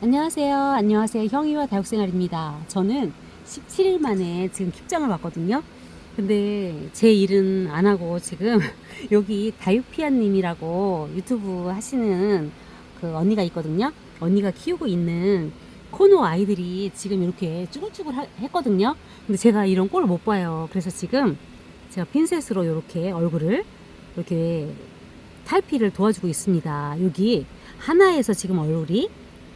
안녕하세요. 안녕하세요. 형이와 다육생활입니다. 저는 17일 만에 지금 킵장을 왔거든요. 근데 제 일은 안 하고 지금 여기 다육피아님이라고 유튜브 하시는 그 언니가 있거든요. 언니가 키우고 있는 코노 아이들이 지금 이렇게 쭈글쭈글 하- 했거든요. 근데 제가 이런 꼴을 못 봐요. 그래서 지금 제가 핀셋으로 이렇게 얼굴을 이렇게 탈피를 도와주고 있습니다. 여기 하나에서 지금 얼굴이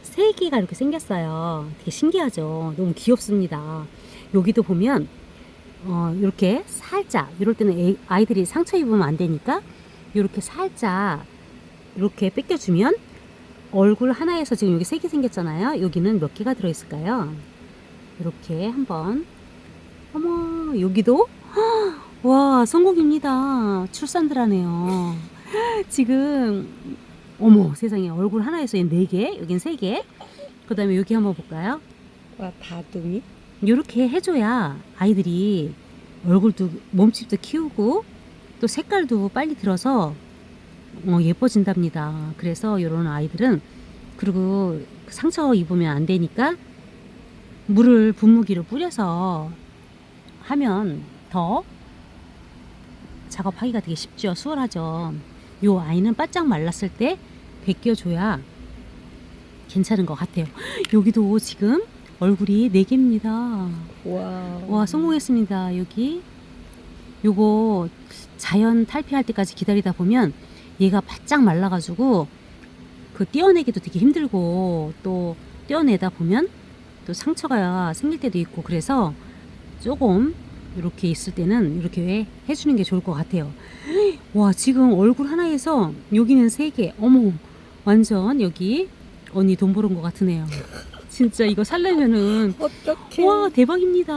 세 개가 이렇게 생겼어요. 되게 신기하죠. 너무 귀엽습니다. 여기도 보면 어, 이렇게 살짝 이럴 때는 애- 아이들이 상처 입으면 안 되니까 이렇게 살짝 이렇게 뺏겨주면 얼굴 하나에서 지금 여기 세 개 생겼잖아요. 여기는 몇 개가 들어있을까요? 이렇게 한번 어머 여기도 와 성공입니다. 출산들 하네요. 지금 어머 세상에 얼굴 하나에서 네 개, 여긴 세 개. 그 다음에 여기 한번 볼까요? 와 다둥이? 이렇게 해줘야 아이들이 얼굴도 몸집도 키우고 또 색깔도 빨리 들어서 어, 예뻐진답니다. 그래서 이런 아이들은 그리고 상처 입으면 안 되니까 물을 분무기로 뿌려서 하면 더 작업하기가 되게 쉽죠. 수월하죠. 요 아이는 바짝 말랐을 때 벗겨줘야 괜찮은 것 같아요. 여기도 지금 얼굴이 4개입니다. 와. 와, 성공했습니다. 여기. 요거 자연 탈피할 때까지 기다리다 보면 얘가 바짝 말라가지고 그 떼어내기도 되게 힘들고 또 떼어내다 보면 또 상처가 생길 때도 있고 그래서 조금 이렇게 있을 때는 이렇게 해주는 게 좋을 것 같아요. 와, 지금 얼굴 하나에서 여기는 세 개. 어머, 완전 여기 언니 돈 벌은 것 같으네요. 진짜 이거 살려면은 어떻게? 와 대박입니다.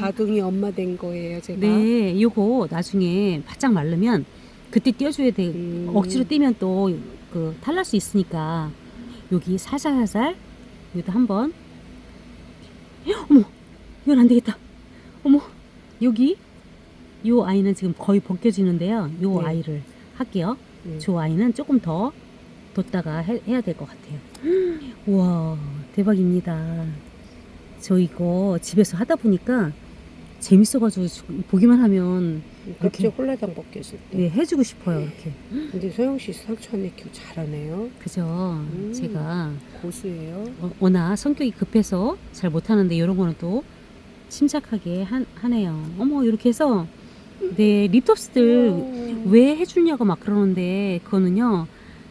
다둥이 엄마 된 거예요, 제가. 네, 요거 나중에 바짝 마르면 그때 띄워줘야 돼. 음. 억지로 띄면 또 그 탈날 수 있으니까 여기 살살살살 여기도 한번. 헉, 어머, 이건 안 되겠다. 어머, 여기 요 아이는 지금 거의 벗겨지는데요. 요 네. 아이를 할게요. 네. 저 아이는 조금 더 뒀다가 해, 해야 될 것 같아요. 우와, 대박입니다. 저 이거 집에서 하다 보니까 재밌어가지고 주- 보기만 하면 갑자기 홀라당 벗겼을 때. 네, 해주고 싶어요, 이렇게. 근데 소영 씨 상처 안 내키고 잘하네요. 그죠? 음. 제가 고수예요. 어, 워낙 성격이 급해서 잘 못하는데 이런 거는 또 침착하게 한, 하네요. 어머, 이렇게 해서 네, 립톱스들. 왜 해주냐고 막 그러는데 그거는요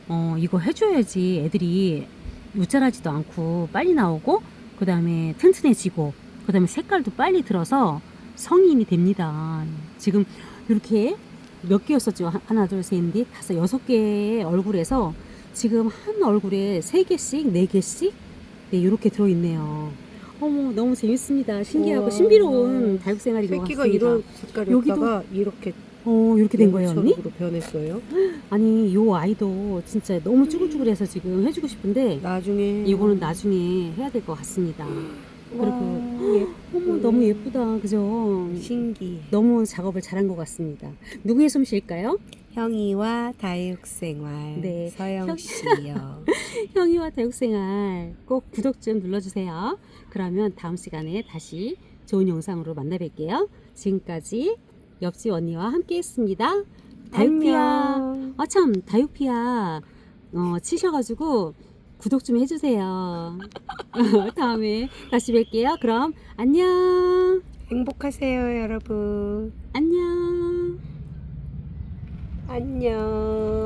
어 이거 해줘야지 애들이 우짜라지도 않고 빨리 나오고 그 다음에 튼튼해지고 그 다음에 색깔도 빨리 들어서 성인이 됩니다. 지금 이렇게 몇 개였었죠? 하- 하나 둘 셋 넷 다섯 여섯 개의 얼굴에서 지금 한 얼굴에 세 개씩 네 개씩 네 이렇게 들어있네요. 어머 너무 재밌습니다. 신기하고 우와. 신비로운 다육생활인 것 새끼가 같습니다. 이런 색깔이었다가 이렇게 어 이렇게 된 거예요 언니? 연처럼 변했어요. 아니 요 아이도 진짜 너무 쭈글쭈글해서 지금 해주고 싶은데 나중에 이거는 나중에 해야 될 것 같습니다. 와, 어머 너무 예쁘다 그죠? 신기해. 너무 작업을 잘한 것 같습니다. 누구의 솜씨일까요? 형이와 다육생활 네. 서영 형- 씨요. 형이와 다육생활 꼭 구독 좀 눌러주세요. 그러면 다음 시간에 다시 좋은 영상으로 만나 뵐게요. 지금까지 옆집 언니와 함께했습니다. 다육피아 안녕. 아참 다육피아 어, 치셔가지고 구독 좀 해주세요. 다음에 다시 뵐게요. 그럼 안녕 행복하세요, 여러분. 안녕. 안녕.